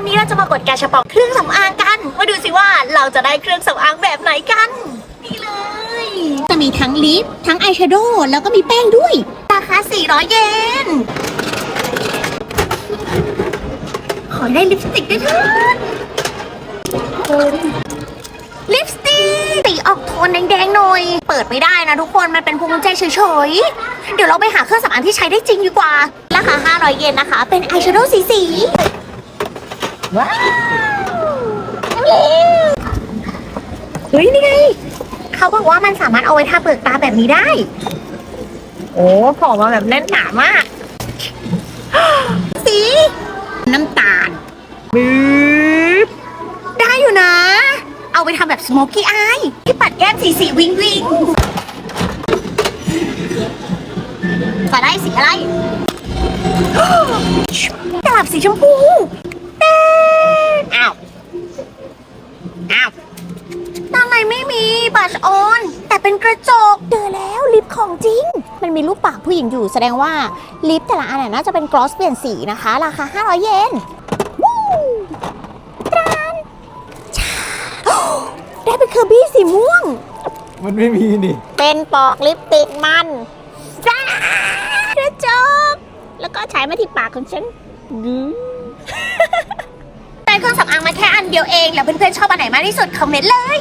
วันนี้เราจะมากดแกะฉปองเครื่องสำอางกัน มาดูสิว่าเราจะได้เครื่องสำอางแบบไหนกัน นี่เลย จะมีทั้งลิป ทั้งอายแชโดว์แล้วก็มีแป้งด้วย ราคา 400 เยน ขอได้ลิปสติกด้วยเถิดลิปสติกตีออกโทนแดงๆหน่อย เปิดไม่ได้นะทุกคน มันเป็นพวงกุญแจเฉยๆ เดี๋ยวเราไปหาเครื่องสำอางที่ใช้ได้จริงดีกว่า ราคา 500 เยนนะคะ เป็นอายแชโดว์สีสีๆ ว้าวเฮ้ยนี่ไงเขาบอกว่ามันสามารถเอาไว้ทาเปลือกตาแบบนี้ได้ โอ้ผอมมาแบบแน่นหนามาก สี น้ำตาลบึ๊บได้อยู่นะ เอาไปทำแบบสโมกี้อายที่ปัดแก้มสีสีวิงวิงจะได้สีอะไรกลับสีชมพูแดง อ้าว อ้าวด้านในไม่มีบัชออน แต่เป็นกระจกเจอแล้วลิปของจริง มันมีรูปปากผู้หญิงอยู่แสดงว่าลิปแต่ละอันน่ะน่าจะเป็นกลอสเปลี่ยนสีนะคะ ราคา 500 เยนวู้ตรานชาได้เป็นเคอร์บี้สีม่วง มันไม่มีนี่ เป็นปอกลิปติดมันจ้ากระจก แล้วก็ใช้มาที่ปากของฉันดื้อได้ เครื่องสำอางมาแค่อันเดียวเอง แล้วเพื่อนๆชอบอันไหนมากที่สุดคอมเมนต์เลย